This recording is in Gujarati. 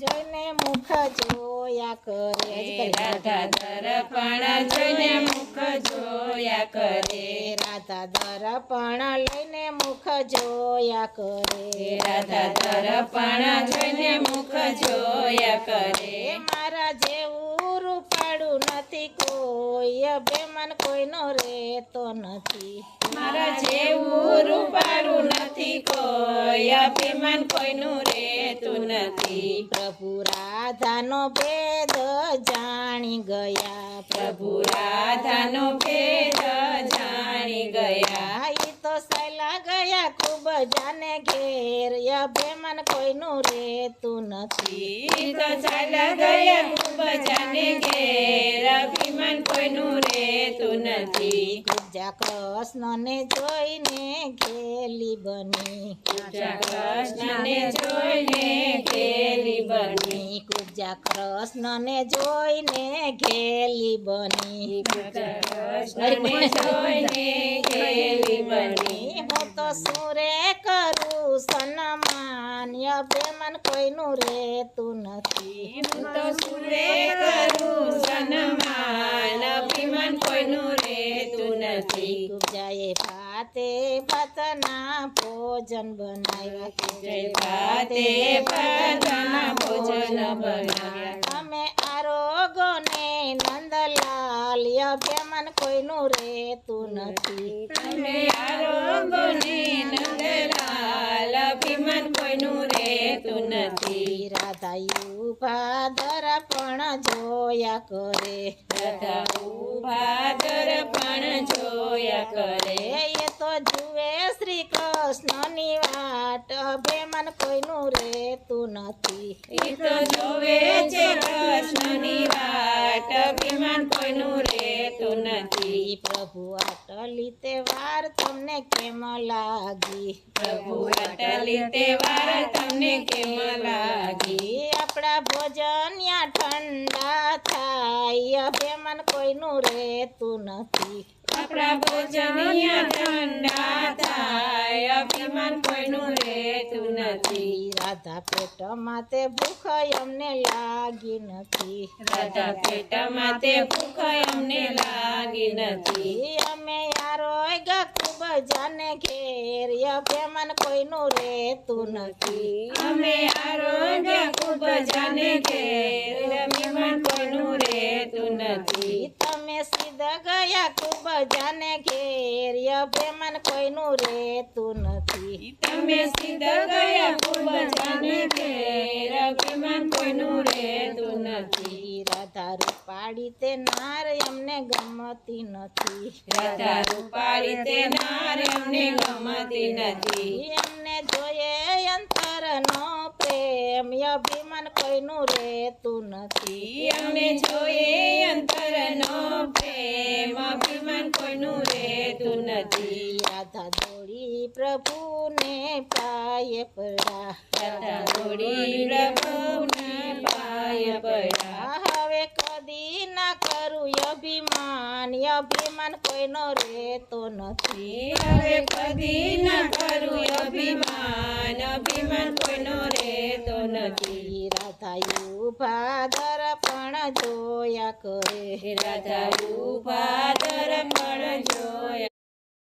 જોઈને મુખ જોયા કરે. રાધા દર્પણ જોઈને મુખ જોયા કરે. રાધા દર્પણ લઈને મુખ જોયા કરે. રાધા દર્પણ જોઈને મુખ જોયા કરે. રૂપાળું નથી કોઈ. અભિમાન કોઈનો રહેતો નથી. મારા જેવું રૂપારું નથી કોઈ. અભિમાન કોઈનું રહેતું નથી. પ્રભુ રાધાનો ભેદ જાણી ગયા. પ્રભુ રાધાનો ભેદ જાણી ગયા. તો સહેલા ગયા ખૂબ જાને ઘેર. અભિમાન કોઈનું રેતું નથી. તો ચાલ્યા ગયા ખૂબ જાને ઘેર અભિમાન કોઈનું રેતું નથી. કુબજા કૃષ્ણને જોઈને ઘેલી બની. પૂજા કૃષ્ણને જોઈને ઘેલી બની. કુબજા કૃષ્ણને જોઈને ઘેલી બની. પૂજા કૃષ્ણને જોઈને કેલી બની હું તો સુરે કરું સન્માન અભિમાન કોઈનું રેતું નથી. હું તો સુરે કરું સન્માન અભિમાન કોઈનું રહેતું નથી. જય ભાતે પતના ભોજન બનાવ્યા. જય ભાતે પતના ભોજન બનાવ્યા. અમે આરોગોને નંદલાલ અભિમાન કોઈનું રેતું નથી. અમે આરોગોને નંદલાલ અભિમાન કોઈનું રહેતું નથી. રાધા યુભા દર્પણ જોયા કરે. રાધા ઊભા દર્પણ જોયા કરે. એ તો જુએ શ્રી કૃષ્ણની વાટ અભિમાન કોઈનું રેતું નથી. એ તો જુએ છે કૃષ્ણની વાટ અભિમાન કોઈનું રહેતું નથી. પ્રભુ આટલી તહેવાર તમને કેમ લાગી? પ્રભુ અટલી તહેવાર તમને કેમ લાગી? આપણા ભોજન યા ઠંડા થાય. અભિમાન કોઈનું રેતું નથી. આપણા ભોજનિયા ઠંડા થાય. અભિમાન કોઈનું રહેતું નથી. રાધા પેટમાં તે ભૂખ અમને લાગી નથી. રાધા પેટમાં તે ભૂખ અમને લાગી નથી. અમે આરોગ્ય ખૂબ જાને ઘેર અભિમાન કોઈનું રેતું નથી. અમે આરોગ્ય ખૂબ જાને ઘેર અભિમાન કોઈનું રહેતું નથી. તમે સીધા ગયા ખૂબ જાને ઘેર અભિમાન કોઈનું રેતું નથી. તમે સીધા ગયા ખૂબ જાને ઘેર અભિમાન કોઈનું રહેતું નથી. ઈ પાડી તે નાર એમને ગમતી નથી. રાધા રૂપાળી તે નાર ગમતી નથી. એમને જોઈએ અંતરનો પ્રેમ અભિમાન કોઈનું રેતું નથી. એમને જોઈએ અંતરનો પ્રેમ અભિમાન કોઈનું રહેતું નથી. રાધા દોડી પ્રભુને પાયે પડા રાધા દોડી પ્રભુને પાય પડ્યા કરું અભિમાન અભિમાન કોઈનો રેતો નથી. હવે કદી ના કરું અભિમાન અભિમાન કોઈનો રેતો નથી. રાધા યુભા દર્પણ જોયા કરે. રાધા ઊભા પણ જોયા